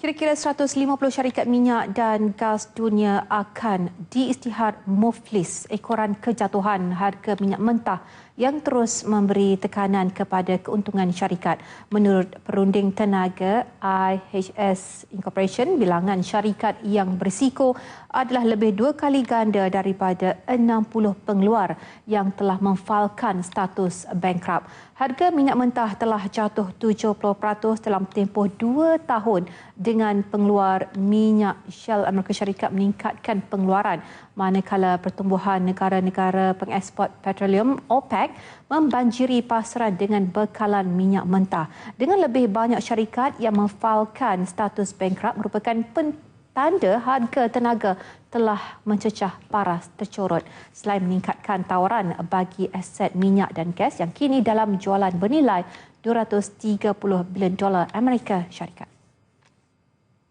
Kira-kira 150 syarikat minyak dan gas dunia akan diistihad muflis ekoran kejatuhan harga minyak mentah yang terus memberi tekanan kepada keuntungan syarikat. Menurut perunding tenaga IHS Incorporation, bilangan syarikat yang berisiko adalah lebih dua kali ganda daripada 60 pengeluar yang telah memfalkan status bankrupt. Harga minyak mentah telah jatuh 70% dalam tempoh dua tahun dengan pengeluar minyak Shell Amerika Syarikat meningkatkan pengeluaran manakala pertumbuhan negara-negara pengeksport petroleum OPEC membanjiri pasaran dengan bekalan minyak mentah. Dengan lebih banyak syarikat yang memfalkan status bankrupt merupakan tanda harga tenaga telah mencecah paras tercorot selain meningkatkan tawaran bagi aset minyak dan gas yang kini dalam jualan bernilai 230 bilion dolar Amerika Syarikat.